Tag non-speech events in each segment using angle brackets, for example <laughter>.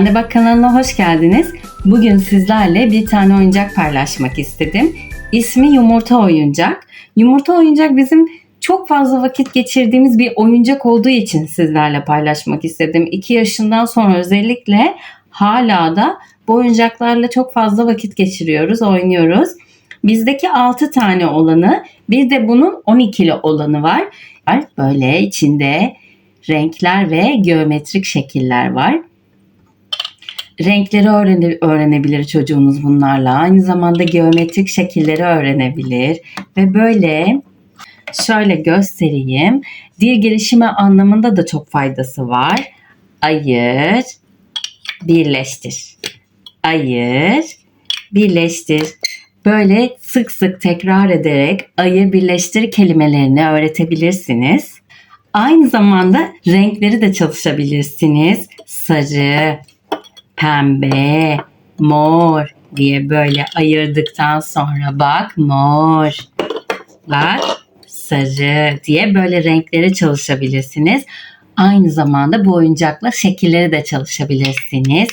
Ben de Bak kanalına hoş geldiniz. Bugün sizlerle bir tane oyuncak paylaşmak istedim. İsmi Yumurta Oyuncak. Yumurta Oyuncak bizim çok fazla vakit geçirdiğimiz bir oyuncak olduğu için sizlerle paylaşmak istedim. 2 yaşından sonra özellikle hala da bu oyuncaklarla çok fazla vakit geçiriyoruz, oynuyoruz. Bizdeki 6 tane olanı, bir de bunun 12'li olanı var. Böyle içinde renkler ve geometrik şekiller var. Renkleri öğrene, öğrenebilir çocuğunuz bunlarla. Aynı zamanda geometrik şekilleri öğrenebilir. Ve böyle şöyle göstereyim. Dil gelişimi anlamında da çok faydası var. Ayır, birleştir. Ayır, birleştir. Böyle sık sık tekrar ederek ayır, birleştir kelimelerini öğretebilirsiniz. Aynı zamanda renkleri de çalışabilirsiniz. Sarı, pembe, mor diye böyle ayırdıktan sonra bak mor, bak sarı diye böyle renkleri çalışabilirsiniz. Aynı zamanda bu oyuncakla şekilleri de çalışabilirsiniz.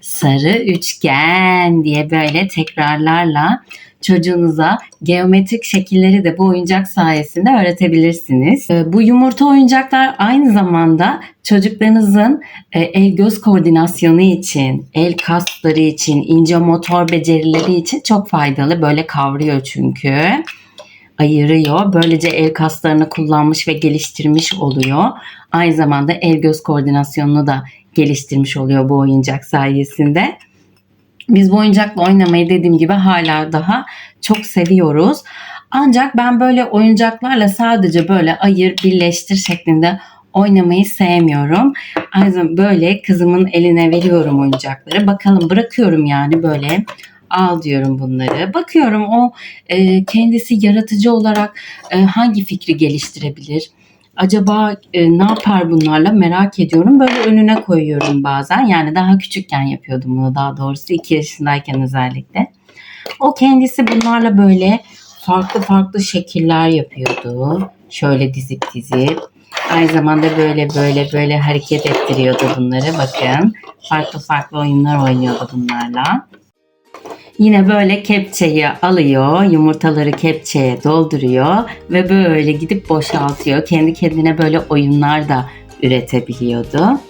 Sarı üçgen diye böyle tekrarlarla çocuğunuza geometrik şekilleri de bu oyuncak sayesinde öğretebilirsiniz. Ee, bu yumurta oyuncaklar aynı zamanda çocuklarınızın e, el göz koordinasyonu için, el kasları için, ince motor becerileri için çok faydalı. Böyle kavruyor çünkü ayırıyor. Böylece el kaslarını kullanmış ve geliştirmiş oluyor. Aynı zamanda el göz koordinasyonunu da geliştirmiş oluyor bu oyuncak sayesinde. Biz bu oyuncakla oynamayı dediğim gibi hala daha çok seviyoruz. Ancak ben böyle oyuncaklarla sadece böyle ayır, birleştir şeklinde oynamayı sevmiyorum. Aynı böyle kızımın eline veriyorum oyuncakları. Bakalım bırakıyorum yani böyle al diyorum bunları. Bakıyorum o e, kendisi yaratıcı olarak e, hangi fikri geliştirebilir? Acaba e, ne yapar bunlarla merak ediyorum. Böyle önüne koyuyorum bazen. Yani daha küçükken yapıyordum bunu daha doğrusu 2 yaşındayken özellikle. O kendisi bunlarla böyle farklı farklı şekiller yapıyordu. Şöyle dizip dizip. Aynı zamanda böyle böyle böyle hareket ettiriyordu bunları. Bakın farklı farklı oyunlar oynuyordu bunlarla. Yine böyle kepçeyi alıyor, yumurtaları kepçeye dolduruyor ve böyle gidip boşaltıyor. Kendi kendine böyle oyunlar da üretebiliyordu.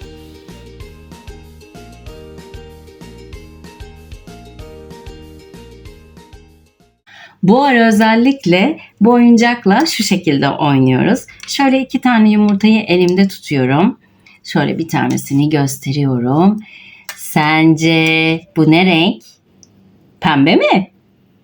Bu ara özellikle bu oyuncakla şu şekilde oynuyoruz. Şöyle iki tane yumurtayı elimde tutuyorum. Şöyle bir tanesini gösteriyorum. Sence bu ne renk? Pembe mi?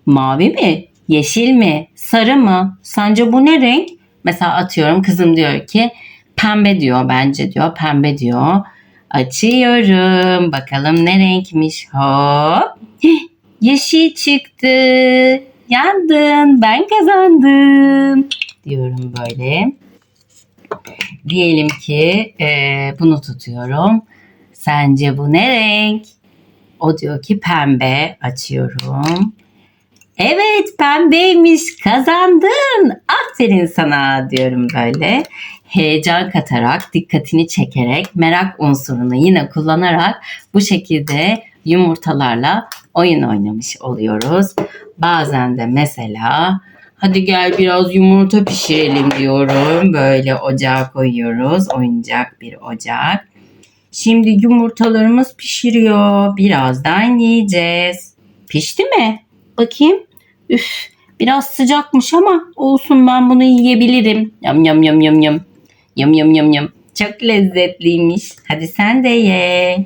Mavi mi? Yeşil mi? Sarı mı? Sence bu ne renk? Mesela atıyorum kızım diyor ki pembe diyor bence diyor pembe diyor. Açıyorum. Bakalım ne renkmiş. Hop. <gasps> Yeşil çıktı. Yandın. Ben kazandım. Diyorum böyle. Diyelim ki e, bunu tutuyorum. Sence bu ne renk? O diyor ki pembe. Açıyorum. Evet pembeymiş kazandın. Aferin sana diyorum böyle. Heyecan katarak, dikkatini çekerek, merak unsurunu yine kullanarak bu şekilde yumurtalarla oyun oynamış oluyoruz. Bazen de mesela hadi gel biraz yumurta pişirelim diyorum. Böyle ocağa koyuyoruz. Oyuncak bir ocak. Şimdi yumurtalarımız pişiriyor. Birazdan yiyeceğiz. Pişti mi? Bakayım. Üf, biraz sıcakmış ama olsun ben bunu yiyebilirim. Yam yam yam yam yam. Yam yam yam yam. Çok lezzetliymiş. Hadi sen de ye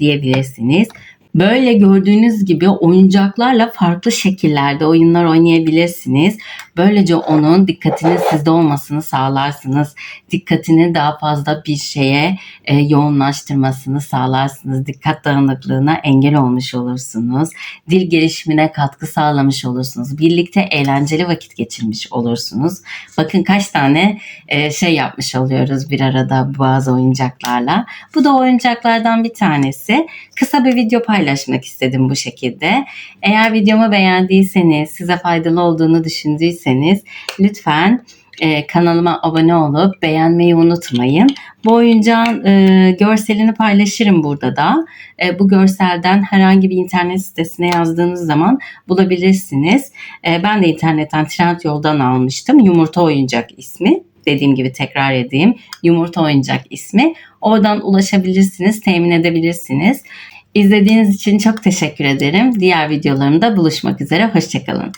diyebilirsiniz. Böyle gördüğünüz gibi oyuncaklarla farklı şekillerde oyunlar oynayabilirsiniz. Böylece onun dikkatinin sizde olmasını sağlarsınız. Dikkatini daha fazla bir şeye e, yoğunlaştırmasını sağlarsınız. Dikkat dağınıklığına engel olmuş olursunuz. Dil gelişimine katkı sağlamış olursunuz. Birlikte eğlenceli vakit geçirmiş olursunuz. Bakın kaç tane e, şey yapmış oluyoruz bir arada bazı oyuncaklarla. Bu da oyuncaklardan bir tanesi. Kısa bir video paylaşmak istedim bu şekilde. Eğer videomu beğendiyseniz, size faydalı olduğunu düşündüyseniz lütfen e, kanalıma abone olup beğenmeyi unutmayın. Bu oyuncağın e, görselini paylaşırım burada da. E, bu görselden herhangi bir internet sitesine yazdığınız zaman bulabilirsiniz. E, ben de internetten Trendyol'dan almıştım. Yumurta oyuncak ismi. Dediğim gibi tekrar edeyim. Yumurta oyuncak ismi. Oradan ulaşabilirsiniz, temin edebilirsiniz. İzlediğiniz için çok teşekkür ederim. Diğer videolarımda buluşmak üzere. Hoşçakalın.